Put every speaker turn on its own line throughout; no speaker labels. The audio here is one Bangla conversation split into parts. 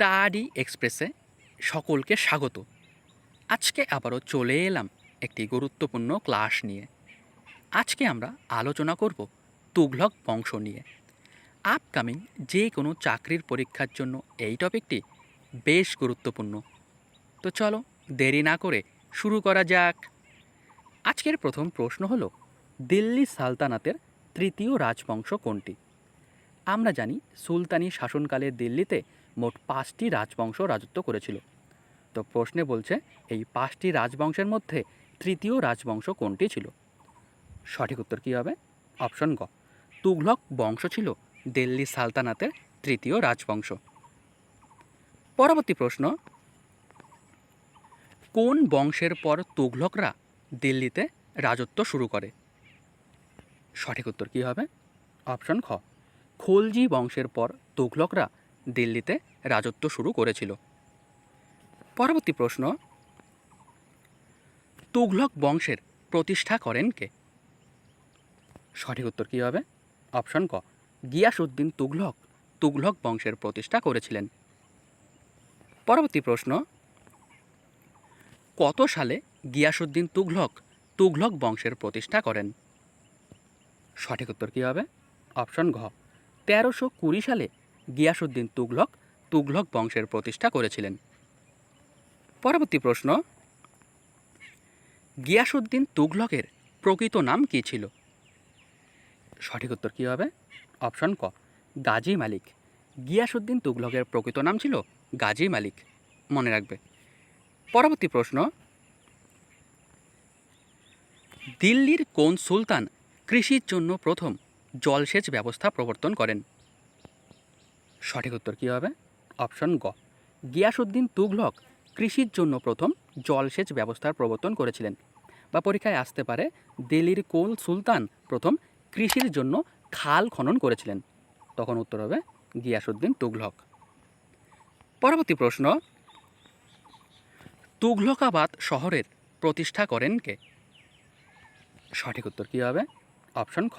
স্টাডি এক্সপ্রেসে সকলকে স্বাগত। আজকে আবারও চলে এলাম একটি গুরুত্বপূর্ণ ক্লাস নিয়ে। আজকে আমরা আলোচনা করব তুঘলক বংশ নিয়ে। আপকামিং যে কোনো চাকরির পরীক্ষার জন্য এই টপিকটি বেশ গুরুত্বপূর্ণ। তো চলো দেরি না করে শুরু করা যাক। আজকের প্রথম প্রশ্ন হলো, দিল্লি সালতানাতের তৃতীয় রাজবংশ কোনটি? আমরা জানি, সুলতানি শাসনকালে দিল্লিতে মোট পাঁচটি রাজবংশ রাজত্ব করেছিল। তো প্রশ্নে বলছে, এই পাঁচটি রাজবংশের মধ্যে তৃতীয় রাজবংশ কোনটি ছিল? সঠিক উত্তর কী হবে? অপশন গ। তুঘলক বংশ ছিল দিল্লি সালতানাতের তৃতীয় রাজবংশ। পরবর্তী প্রশ্ন, কোন বংশের পর তুঘলকরা দিল্লিতে রাজত্ব শুরু করে? সঠিক উত্তর কী হবে? অপশন খ। খলজি বংশের পর তুঘলকরা দিল্লিতে রাজত্ব শুরু করেছিল। পরবর্তী প্রশ্ন, তুঘলক বংশের প্রতিষ্ঠা করেন কে? সঠিক উত্তর কী হবে? অপশন ক, গিয়াসউদ্দিন তুঘলক তুঘলক বংশের প্রতিষ্ঠা করেছিলেন। পরবর্তী প্রশ্ন, কত সালে গিয়াসউদ্দিন তুঘলক তুঘলক বংশের প্রতিষ্ঠা করেন? সঠিক উত্তর কী হবে? অপশন ঘ, তেরোশো কুড়ি সালে গিয়াসউদ্দিন তুঘলক তুঘলক বংশের প্রতিষ্ঠা করেছিলেন। পরবর্তী প্রশ্ন গিয়াসুদ্দিন তুঘলকের প্রকৃত নাম কী ছিল? সঠিক উত্তর কী হবে? অপশন ক, গাজী মালিক। গিয়াসুদ্দিন তুঘলকের প্রকৃত নাম ছিল গাজী মালিক। মনে রাখবে। পরবর্তী প্রশ্ন, দিল্লির কোন সুলতান কৃষির জন্য প্রথম জলসেচ ব্যবস্থা প্রবর্তন করেন? সঠিক উত্তর কী হবে? অপশন গ। গিয়াসউদ্দিন তুঘলক কৃষির জন্য প্রথম জলসেচ ব্যবস্থার প্রবর্তন করেছিলেন বা পরীক্ষায় আসতে পারে দিল্লির কোন সুলতান প্রথম কৃষির জন্য খাল খনন করেছিলেন। তখন উত্তর হবে গিয়াসউদ্দিন তুঘলক। পরবর্তী প্রশ্ন, তুঘলকাবাদ শহরের প্রতিষ্ঠা করেন কে? সঠিক উত্তর কী হবে? অপশন খ,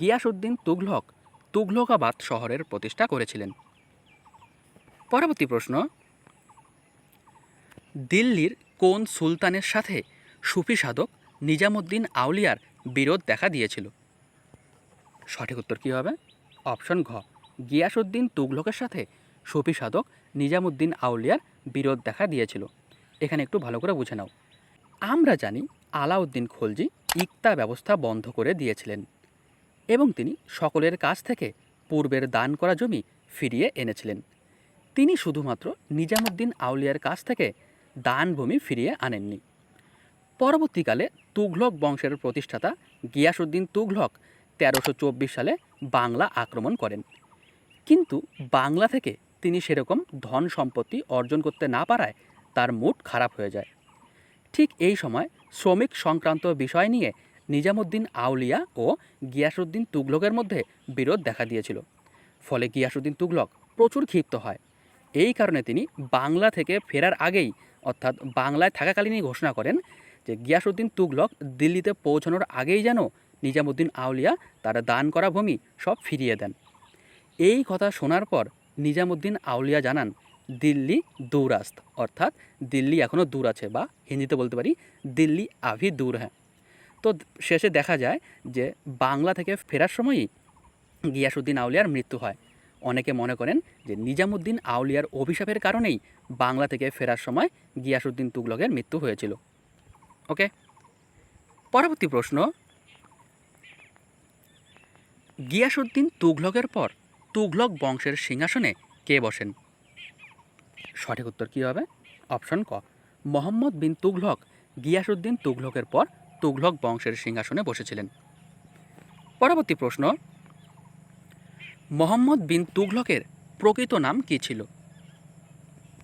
গিয়াসউদ্দিন তুঘলক তুঘলকাবাদ শহরের প্রতিষ্ঠা করেছিলেন। পরবর্তী প্রশ্ন। দিল্লির কোন সুলতানের সাথে সুফি সাধক নিজামুদ্দিন আউলিয়ার বিরোধ দেখা দিয়েছিল? সঠিক উত্তর কী হবে? অপশন ঘ, গিয়াসউদ্দিন তুঘলকের সাথে সুফি সাধক নিজামুদ্দিন আউলিয়ার বিরোধ দেখা দিয়েছিল। এখানে একটু ভালো করে বুঝে নাও। আমরা জানি আলাউদ্দিন খলজি ইকতা ব্যবস্থা বন্ধ করে দিয়েছিলেন এবং তিনি সকলের কাছ থেকে পূর্বের দান করা জমি ফিরিয়ে এনেছিলেন। তিনি শুধুমাত্র নিজামুদ্দিন আউলিয়ার কাছ থেকে দান ভূমি ফিরিয়ে আনেননি। পরবর্তীকালে তুঘলক বংশের প্রতিষ্ঠাতা গিয়াসুদ্দিন তুঘলক তেরোশো চব্বিশ সালে বাংলা আক্রমণ করেন। কিন্তু বাংলা থেকে তিনি সেরকম ধন সম্পত্তি অর্জন করতে না পারায় তার মুড খারাপ হয়ে যায়। ঠিক এই সময় শ্রমিক সংক্রান্ত বিষয় নিয়ে নিজামুদ্দিন আউলিয়া ও গিয়াসউদ্দিন তুঘলকের মধ্যে বিরোধ দেখা দিয়েছিল। ফলে গিয়াসউদ্দিন তুঘলক প্রচুর ক্ষিপ্ত হয়। এই কারণে তিনি বাংলা থেকে ফেরার আগেই, অর্থাৎ বাংলায় থাকাকালীনই ঘোষণা করেন যে গিয়াসউদ্দিন তুঘলক দিল্লিতে পৌঁছানোর আগেই যেন নিজামুদ্দিন আউলিয়া তার দান করা ভূমি সব ফিরিয়ে দেন। এই কথা শোনার পর নিজামুদ্দিন আউলিয়া জানান, দিল্লি দূরাস্ত। অর্থাৎ দিল্লি এখনও দূর আছে বা হিন্দিতে বলতে পারি, দিল্লি আভি দূর হ্যাঁ। তো শেষে দেখা যায় যে বাংলা থেকে ফেরার সময়ই গিয়াসুদ্দিন আউলিয়ার মৃত্যু হয়। অনেকে মনে করেন যে নিজামুদ্দিন আউলিয়ার অভিশাপের কারণেই বাংলা থেকে ফেরার সময় গিয়াসুদ্দিন তুগলকের মৃত্যু হয়েছিল। ওকে? পরবর্তী প্রশ্ন। গিয়াসুদ্দিন তুঘলকের পর তুঘলক বংশের সিংহাসনে কে বসেন? সঠিক উত্তর কী হবে? অপশন ক। মোহাম্মদ বিন তুঘলক গিয়াসুদ্দিন তুঘলকের পর তুঘলক বংশের সিংহাসনে বসেছিলেন। পরবর্তী প্রশ্ন। মোহাম্মদ বিন তুঘলকের প্রকৃত নাম কী ছিল?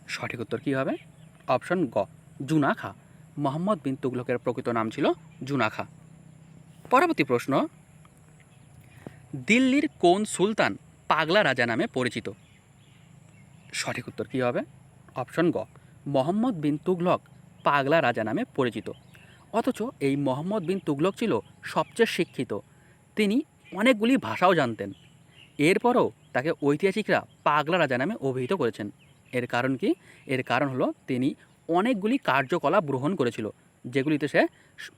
সঠিক উত্তর কী হবে? অপশন গ জুনা খা মোহাম্মদ বিন তুঘলকের প্রকৃত নাম ছিল জুনা খা পরবর্তী প্রশ্ন, দিল্লির কোন সুলতান পাগলা রাজা নামে পরিচিত? সঠিক উত্তর কী হবে? অপশন গ, মোহাম্মদ বিন তুঘলক পাগলা রাজা নামে পরিচিত। অথচ এই মোহাম্মদ বিন তুঘলক ছিল সবচেয়ে শিক্ষিত। তিনি অনেকগুলি ভাষাও জানতেন। এরপরও তাকে ঐতিহাসিকরা পাগলা রাজা নামে অভিহিত করেছেন। এর কারণ কি? এর কারণ হলো তিনি অনেকগুলি কার্যকলাপ গ্রহণ করেছিল, যেগুলিতে সে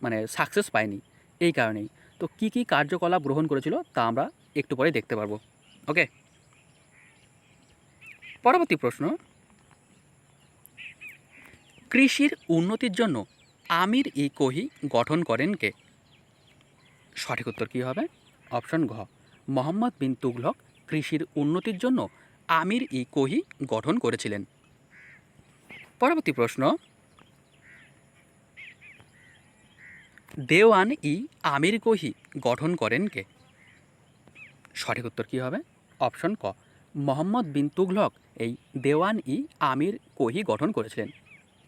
মানে সাকসেস পায়নি। এই কারণেই। তো কি কি কার্যকলাপ গ্রহণ করেছিল তা আমরা একটু পরে দেখতে পারব। ওকে? পরবর্তী প্রশ্ন। কৃষির উন্নতির জন্য আমির ই কোহি গঠন করেন কে? সঠিক উত্তর কী হবে? অপশন ঘ। মোহাম্মদ বিন তুগলক কৃষির উন্নতির জন্য আমির ই কোহি গঠন করেছিলেন। পরবর্তী প্রশ্ন। দেওয়ান ই আমির কোহি গঠন করেন কে? সঠিক উত্তর কী হবে? অপশন ক। মোহাম্মদ বিন তুঘলক এই দেওয়ান ই আমির কোহি গঠন করেছিলেন।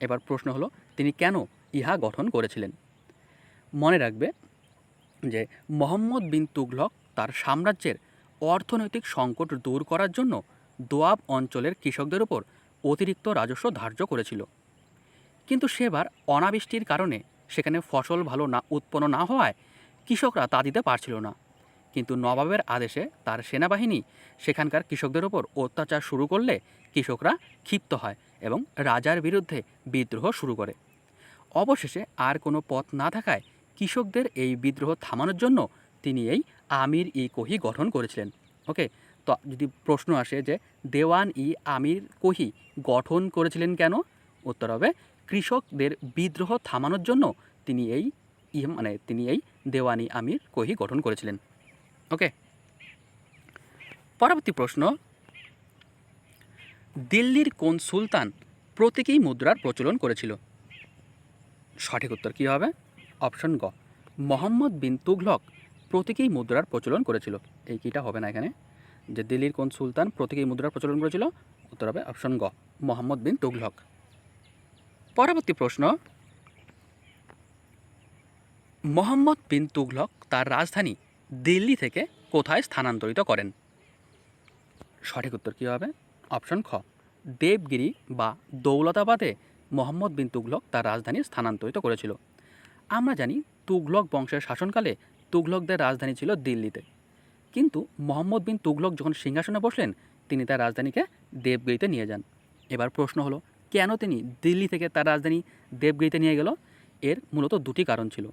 এবার প্রশ্ন হলো, তিনি কেন ইহা গঠন করেছিলেন? মনে রাখবে যে মোহাম্মদ বিন তুগলক তার সাম্রাজ্যের অর্থনৈতিক সংকট দূর করার জন্য দোয়াব অঞ্চলের কৃষকদের উপর অতিরিক্ত রাজস্ব ধার্য করেছিল। কিন্তু সেবার অনাবৃষ্টির কারণে সেখানে ফসল ভালো না, উৎপন্ন না হওয়ায় কৃষকরা তা দিতে পারছিল না। কিন্তু নবাবের আদেশে তার সেনাবাহিনী সেখানকার কৃষকদের ওপর অত্যাচার শুরু করলে কৃষকরা ক্ষিপ্ত হয় এবং রাজার বিরুদ্ধে বিদ্রোহ শুরু করে। অবশেষে আর কোনো পথ না থাকায় কৃষকদের এই বিদ্রোহ থামানোর জন্য তিনি এই আমির ই কোহি গঠন করেছিলেন। ওকে? তো যদি প্রশ্ন আসে যে দেওয়ান ই আমির কোহি গঠন করেছিলেন কেন? উত্তর হবে, কৃষকদের বিদ্রোহ থামানোর জন্য তিনি এই ই মানে তিনি এই দেওয়ানি আমির কোহি গঠন করেছিলেন। ওকে? পরবর্তী প্রশ্ন, দিল্লির কোন সুলতান প্রতীকী মুদ্রার প্রচলন করেছিল? সঠিক উত্তর কী হবে? অপশন গ, মোহাম্মদ বিন তুঘলক প্রতীকী মুদ্রার প্রচলন করেছিল। এই কীটা হবে না এখানে। যে দিল্লির কোন সুলতান প্রতীকী মুদ্রার প্রচলন করেছিল, উত্তর হবে অপশন গ, মোহাম্মদ বিন তুঘলক। পরবর্তী প্রশ্ন, মোহাম্মদ বিন তুঘলক তার রাজধানী দিল্লি থেকে কোথায় স্থানান্তরিত করেন? সঠিক উত্তর কী হবে? অপশন খ, দেবগিরি বা দৌলতাবাদে মোহাম্মদ বিন তুঘলক তার রাজধানী স্থানান্তরিত করেছিল। আমরা জানি তুঘলক বংশের শাসনকালে তুঘলকদের রাজধানী ছিল দিল্লিতে। কিন্তু মোহাম্মদ বিন তুঘলক যখন সিংহাসনে বসলেন, তিনি তার রাজধানীকে দেবগিরিতে নিয়ে যান। এবার প্রশ্ন হলো, কেন তিনি দিল্লি থেকে তার রাজধানী দেবগিরিতে নিয়ে গেল? এর মূলত দুটি কারণ ছিল।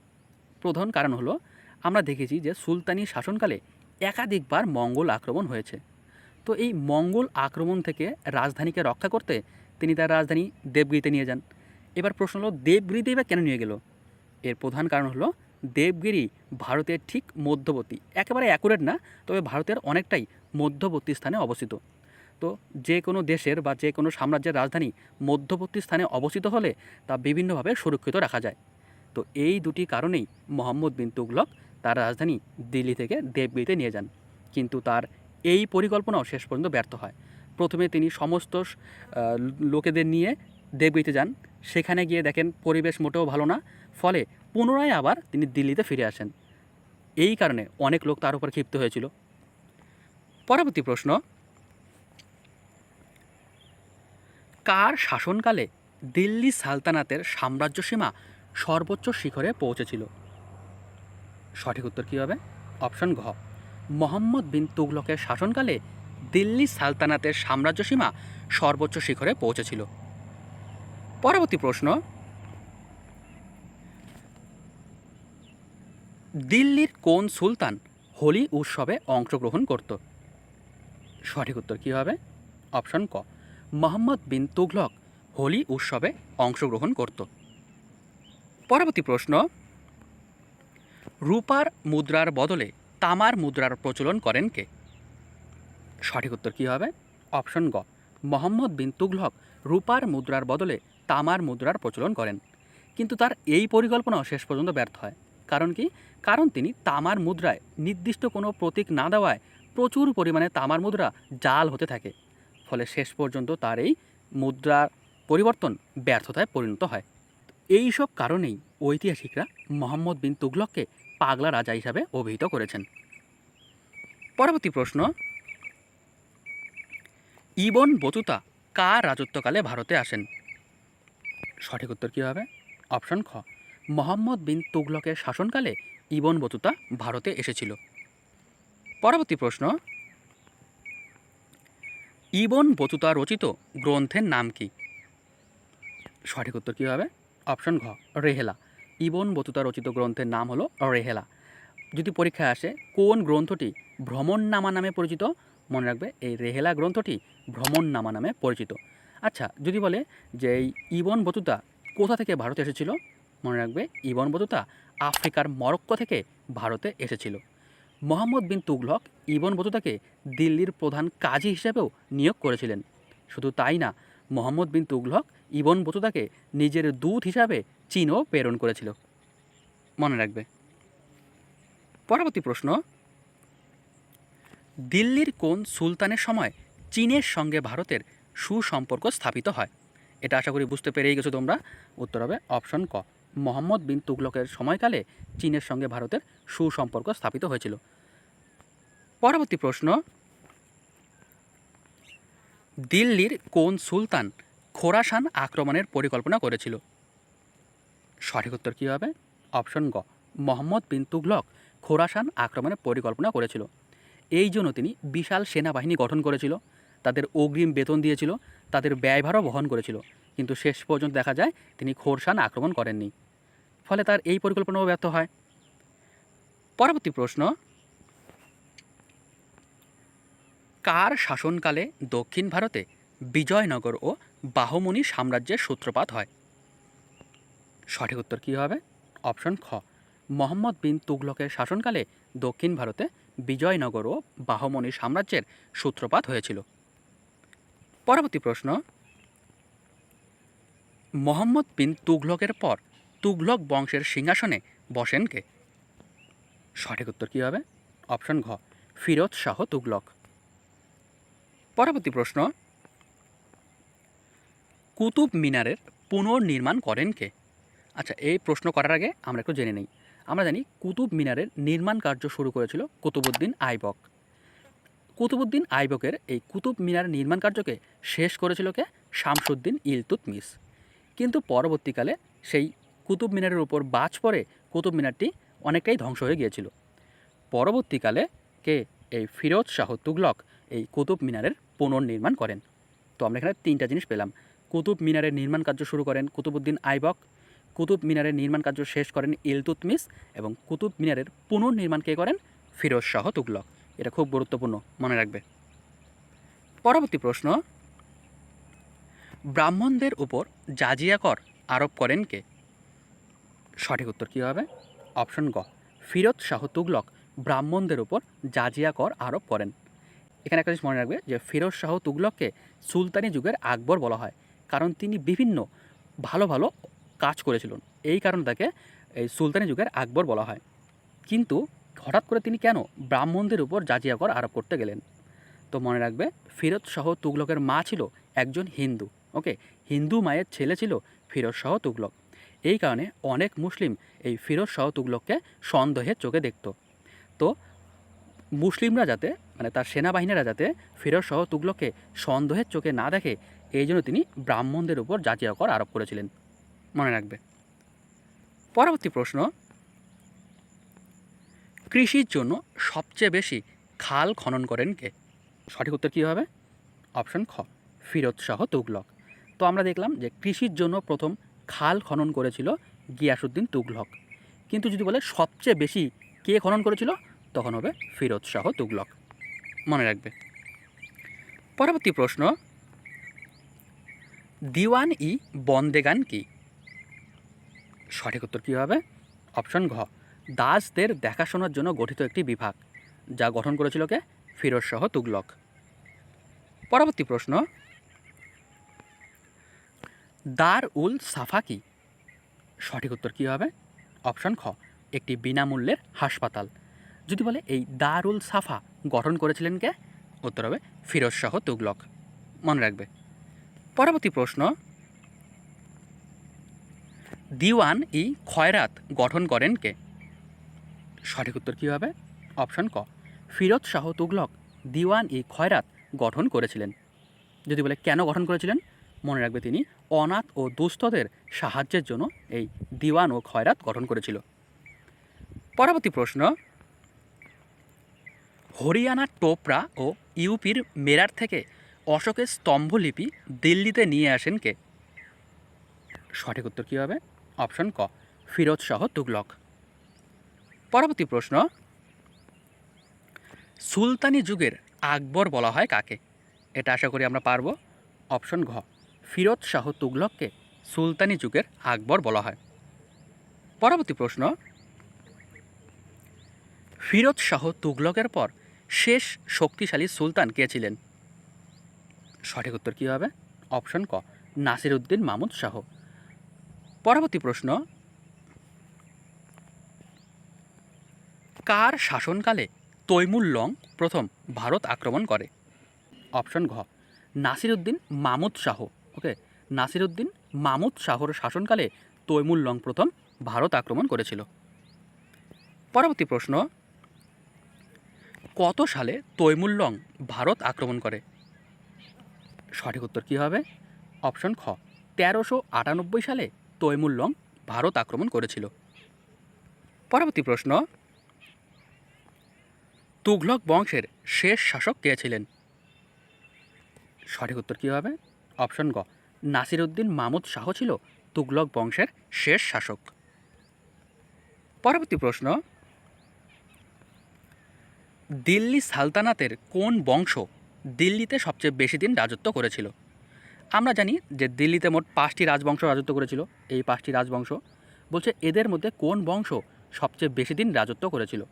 প্রধান কারণ হলো, আমরা দেখেছি যে সুলতানি শাসনকালে একাধিকবার মঙ্গল আক্রমণ হয়েছে। তো এই মঙ্গল আক্রমণ থেকে রাজধানীকে রক্ষা করতে তিনি তার রাজধানী দেবগিরিতে নিয়ে যান। এবার প্রশ্ন হলো দেবগিরিতেই বা কেন নিয়ে গেল? এর প্রধান কারণ হলো দেবগিরি ভারতের ঠিক মধ্যবর্তী, একেবারে অ্যাকুরেট না, তবে ভারতের অনেকটাই মধ্যবর্তী স্থানে অবস্থিত। তো যে কোনো দেশের বা যে কোনো সাম্রাজ্যের রাজধানী মধ্যবর্তী স্থানে অবস্থিত হলে তা বিভিন্নভাবে সুরক্ষিত রাখা যায়। তো এই দুটি কারণেই মোহাম্মদ বিন তুগলক তার রাজধানী দিল্লি থেকে দেবগিরিতে নিয়ে যান। কিন্তু তার এই পরিকল্পনাও শেষ পর্যন্ত ব্যর্থ হয়। প্রথমে তিনি সমস্ত লোকেদের নিয়ে দেবগিরিতে যান। সেখানে গিয়ে দেখেন পরিবেশ মোটেও ভালো না। ফলে পুনরায় আবার তিনি দিল্লিতে ফিরে আসেন। এই কারণে অনেক লোক তার উপর ক্ষিপ্ত হয়েছিল। পরবর্তী প্রশ্ন, কার শাসনকালে দিল্লি সালতানাতের সাম্রাজ্য সীমা সর্বোচ্চ শিখরে পৌঁছেছিল? সঠিক উত্তর কী হবে? অপশন ঘ, মোহাম্মদ বিন তুগলকের শাসনকালে দিল্লি সালতানাতের সাম্রাজ্য সীমা সর্বোচ্চ শিখরে পৌঁছেছিল। পরবর্তী প্রশ্ন দিল্লির কোন সুলতান হোলি উৎসবে অংশগ্রহণ করত? সঠিক উত্তর কী হবে? অপশন ক। মোহাম্মদ বিন তুঘলক হোলি উৎসবে অংশগ্রহণ করত। পরবর্তী প্রশ্ন। রূপার মুদ্রার বদলে তামার মুদ্রার প্রচলন করেন কে? সঠিক উত্তর কী হবে? অপশন গ। মোহাম্মদ বিন তুঘলক রূপার মুদ্রার বদলে তামার মুদ্রার প্রচলন করেন। কিন্তু তার এই পরিকল্পনাও শেষ পর্যন্ত ব্যর্থ হয়। কারণ কি? কারণ তিনি তামার মুদ্রায় নির্দিষ্ট কোনো প্রতীক না দেওয়ায় প্রচুর পরিমাণে তামার মুদ্রা জাল হতে থাকে। ফলে শেষ পর্যন্ত তার এই মুদ্রার পরিবর্তন ব্যর্থতায় পরিণত হয়। এই সব কারণেই ঐতিহাসিকরা মোহাম্মদ বিন তুগলককে পাগলা রাজা হিসাবে অভিহিত করেছেন। পরবর্তী প্রশ্ন, ইবন বতুতা কার রাজত্বকালে ভারতে আসেন? সঠিক উত্তর কী হবে? অপশন খ। মোহাম্মদ বিন তুগলকের শাসনকালে ইবন বতুতা ভারতে এসেছিল। পরবর্তী প্রশ্ন। ইবন বতুতা রচিত গ্রন্থের নাম কি? সঠিক উত্তর কী হবে অপশন ঘ, রেহেলা। ইবন বতুতা রচিত গ্রন্থের নাম হলো রেহেলা। যদি পরীক্ষায় আসে, কোন গ্রন্থটি ভ্রমণনামা নামে পরিচিত? মনে রাখবে, এই রেহেলা গ্রন্থটি ভ্রমণনামা নামে পরিচিত। আচ্ছা যদি বলে যে এই ইবন বতুতা কোথা থেকে ভারতে এসেছিল? মনে রাখবে, ইবন বতুতা আফ্রিকার মরক্কো থেকে ভারতে এসেছিল। মোহাম্মদ বিন তুগলক ইবন বতুতাকে দিল্লির প্রধান কাজী হিসেবেও নিয়োগ করেছিলেন। শুধু তাই না, মোহাম্মদ বিন তুগলক ইবন বতুতাকে নিজের দূত হিসাবে চীনও প্রেরণ করেছিল। মনে রাখবে। পরবর্তী প্রশ্ন, দিল্লির কোন সুলতানের সময় চীনের সঙ্গে ভারতের সুসম্পর্ক স্থাপিত হয়? এটা আশা করি বুঝতে পেরেই গেছো তোমরা। উত্তর হবে অপশন ক। মোহাম্মদ বিন তুগলকের সময়কালে চীনের সঙ্গে ভারতের সুসম্পর্ক স্থাপিত হয়েছিল। পরবর্তী প্রশ্ন, দিল্লির কোন সুলতান খোরাসান আক্রমণের পরিকল্পনা করেছিল? সঠিক উত্তর কী হবে? অপশন গ, মোহাম্মদ বিন তুগলক খোরাসান আক্রমণের পরিকল্পনা করেছিল। এই জন্য তিনি বিশাল সেনাবাহিনী গঠন করেছিল, তাদের অগ্রিম বেতন দিয়েছিল, তাদের ব্যয়ভারও বহন করেছিল। কিন্তু শেষ পর্যন্ত দেখা যায়, তিনি খোরসান আক্রমণ করেননি। ফলে তার এই পরিকল্পনাও ব্যর্থ হয়। পরবর্তী প্রশ্ন, কার শাসনকালে দক্ষিণ ভারতে বিজয়নগর ও বাহমনি সাম্রাজ্যের সূত্রপাত হয়? সঠিক উত্তর কী হবে? অপশন খ, মোহাম্মদ বিন তুগলকের শাসনকালে দক্ষিণ ভারতে বিজয়নগর ও বাহমনি সাম্রাজ্যের সূত্রপাত হয়েছিল। পরবর্তী প্রশ্ন, মোহাম্মদ বিন তুগলকের পর তুগলক বংশের সিংহাসনে বসেন কে? সঠিক উত্তর কী হবে? অপশন ঘ, ফিরোজ শাহ তুগলক পরবর্তী প্রশ্ন, কুতুব মিনারের পুনর্নির্মাণ করেন কে? আচ্ছা এই প্রশ্ন করার আগে আমরা একটু জেনে নিই। আমরা জানি কুতুব মিনারের নির্মাণ কার্য শুরু করেছিল কুতুবুদ্দিন আইবক। কুতুবুদ্দিন আইবকের এই কুতুব মিনার নির্মাণ কার্যকে শেষ করেছিল কে? শামসুদ্দিন ইলতুতমিস কিন্তু পরবর্তীকালে সেই কুতুব মিনারের উপর বাজ পড়ে কুতুব মিনারটি অনেকটাই ধ্বংস হয়ে গিয়েছিল। পরবর্তীকালে কে? এই ফিরোজ শাহ তুগলক এই কুতুব মিনারের পুনর্নির্মাণ করেন। তো আমরা এখানে তিনটা জিনিস পেলাম। কুতুব মিনারের নির্মাণ কার্য শুরু করেন কুতুবুদ্দিন আইবক। কুতুব মিনারের নির্মাণ কার্য শেষ করেন ইলতুতমিস এবং কুতুব মিনারের পুনর্নির্মাণ কে করেন? ফিরোজ শাহ তুগলক। এটা খুব গুরুত্বপূর্ণ, মনে রাখবে। পরবর্তী প্রশ্ন, ব্রাহ্মণদের উপর জাজিয়া কর আরোপ করেন কে? সঠিক উত্তর কী হবে? অপশন গ, ফিরোজ শাহ তুগলক, ব্রাহ্মণদের উপর জাজিয়া কর আরোপ করেন। এখানে একটা জিনিস মনে রাখবে যে, ফিরোজ শাহ তুগলককে সুলতানি যুগের আকবর বলা হয়, কারণ তিনি বিভিন্ন ভালো ভালো কাজ করেছিলেন। এই কারণে তাকে এই সুলতানি যুগের আকবর বলা হয়। কিন্তু হঠাৎ করে তিনি কেন ব্রাহ্মণদের উপর জাজিয়া কর আরোপ করতে গেলেন? তো মনে রাখবে, ফিরোজ শাহ তুগলকের মা ছিল একজন হিন্দু, ওকে? হিন্দু মায়ের ছেলে ছিল ফিরোজ শাহ তুগলক। এই কারণে অনেক মুসলিম এই ফিরোজ শাহ তুগলককে সন্দেহের চোখে দেখত। তো মুসলিমরা যাতে মানে তার সেনাবাহিনীরা যাতে ফিরোজ শাহ তুগলককে সন্দেহের চোখে না দেখে, এই জন্য তিনি ব্রাহ্মণদের উপর জাতীয় কর আরোপ করেছিলেন। মনে রাখবে। পরবর্তী প্রশ্ন। কৃষির জন্য সবচেয়ে বেশি খাল খনন করেন কে? সঠিক উত্তর কী হবে? অপশন খ, ফিরোজ শাহ তুগলক। তো আমরা দেখলাম যে কৃষির জন্য প্রথম খাল খনন করেছিল গিয়াসুদ্দিন তুগলক। কিন্তু যদি বলে সবচেয়ে বেশি কে খনন করেছিল, তখন হবে ফিরোজ শাহ তুগলক। মনে রাখবে। পরবর্তী প্রশ্ন, দিওয়ান ই বন্দেগান কি? সঠিক উত্তর কী হবে? অপশন ঘ, দাসদের দেখাশোনার জন্য গঠিত একটি বিভাগ, যা গঠন করেছিল কে? ফিরোজ শাহ তুগলক। পরবর্তী প্রশ্ন দার উল সাফা কি সঠিক উত্তর কী হবে? অপশন খ, একটি বিনামূল্যের হাসপাতাল। যদি বলে এই দারুল সাফা গঠন করেছিলেন কে? উত্তর হবে ফিরোজ শাহ তুগলক। মনে রাখবে। পরবর্তী প্রশ্ন, দিওয়ান ই খয়রাত গঠন করেন কে? সঠিক উত্তর কী হবে? অপশন ক, ফিরোজ শাহ তুগলক দিওয়ান ই খয়রাত গঠন করেছিলেন। যদি বলে কেন গঠন করেছিলেন? মনে রাখবে তিনি, অনাথ ও দুস্থদের সাহায্যের জন্য এই দিওয়ান ও খয়রাত গঠন করেছিল। পরবর্তী প্রশ্ন হরিয়ানার টোপরা ও ইউপির মেরার থেকে অশোকের স্তম্ভলিপি দিল্লিতে নিয়ে আসেন কে? সঠিক উত্তর কী হবে? অপশন ক, ফিরোজ শাহ তুগলক। পরবর্তী প্রশ্ন, সুলতানি যুগের আকবর বলা হয় কাকে? এটা আশা করি আমরা পারব। অপশন ঘ ফিরোজ শাহ তুগলককে সুলতানি যুগের আকবর বলা হয়। পরবর্তী প্রশ্ন, ফিরোজ শাহ তুগলকের পর শেষ শক্তিশালী সুলতান কে ছিলেন? সঠিক উত্তর কী হবে? অপশন ক নাসির উদ্দিন মামুদ শাহ। পরবর্তী প্রশ্ন, কার শাসনকালে তৈমুল লং প্রথম ভারত আক্রমণ করে? অপশন ঘ নাসির উদ্দিন মামুদ শাহ। ওকে নাসির উদ্দিন মামুদ শাহর শাসনকালে তৈমুর লং প্রথম ভারত আক্রমণ করেছিল। পরবর্তী প্রশ্ন, কত সালে তৈমুর লং ভারত আক্রমণ করে? সঠিক উত্তর কী হবে? অপশন খ, তেরোশো আটানব্বই সালে তৈমুর লং ভারত আক্রমণ করেছিল। পরবর্তী প্রশ্ন, তুঘলক বংশের শেষ শাসক কে ছিলেন? সঠিক উত্তর কী হবে? অপশন গ। নাসির উদ্দিন মামুদ শাহ ছিল তুঘলক বংশের শেষ শাসক। পরবর্তী প্রশ্ন। দিল্লি সালতানাতের কোন বংশ দিল্লিতে সবচেয়ে বেশি দিন রাজত্ব করেছিল? আমরা জানি যে দিল্লিতে মোট পাঁচটি রাজবংশ রাজত্ব করেছিল। এই পাঁচটি রাজবংশ বলছে এদের মধ্যে কোন বংশ সবচেয়ে বেশি দিন রাজত্ব করেছিল?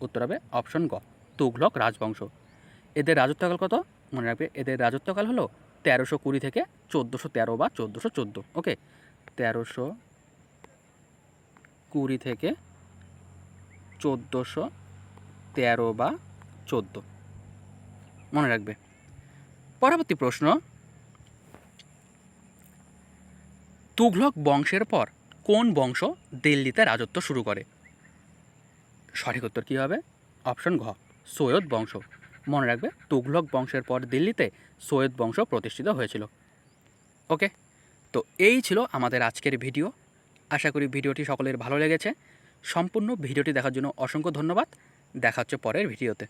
উত্তর হবে অপশন গ তুঘলক রাজবংশ। এদের রাজত্বকাল কত? মনে রাখবে, এদের রাজত্বকাল হলো তেরোশো কুড়ি থেকে চোদ্দোশো তেরো বা চোদ্দোশো চোদ্দ, ওকে? তেরোশো কুড়ি থেকে চোদ্দোশো তেরো বা চোদ্দ। মনে রাখবে। পরবর্তী প্রশ্ন। তুঘলক বংশের পর কোন বংশ দিল্লিতে রাজত্ব শুরু করে? সঠিক উত্তর কী হবে? অপশন ঘ, সৈয়দ বংশ। মনে রাখবে, তুঘলক বংশের পর দিল্লিতে সৈয়দ বংশ প্রতিষ্ঠিত হয়েছিল। ওকে? তো এই ছিল আমাদের আজকের ভিডিও। আশা করি ভিডিওটি সকলের ভালো লেগেছে। সম্পূর্ণ ভিডিওটি দেখার জন্য অসংখ্য ধন্যবাদ। দেখা হচ্ছে পরের ভিডিওতে।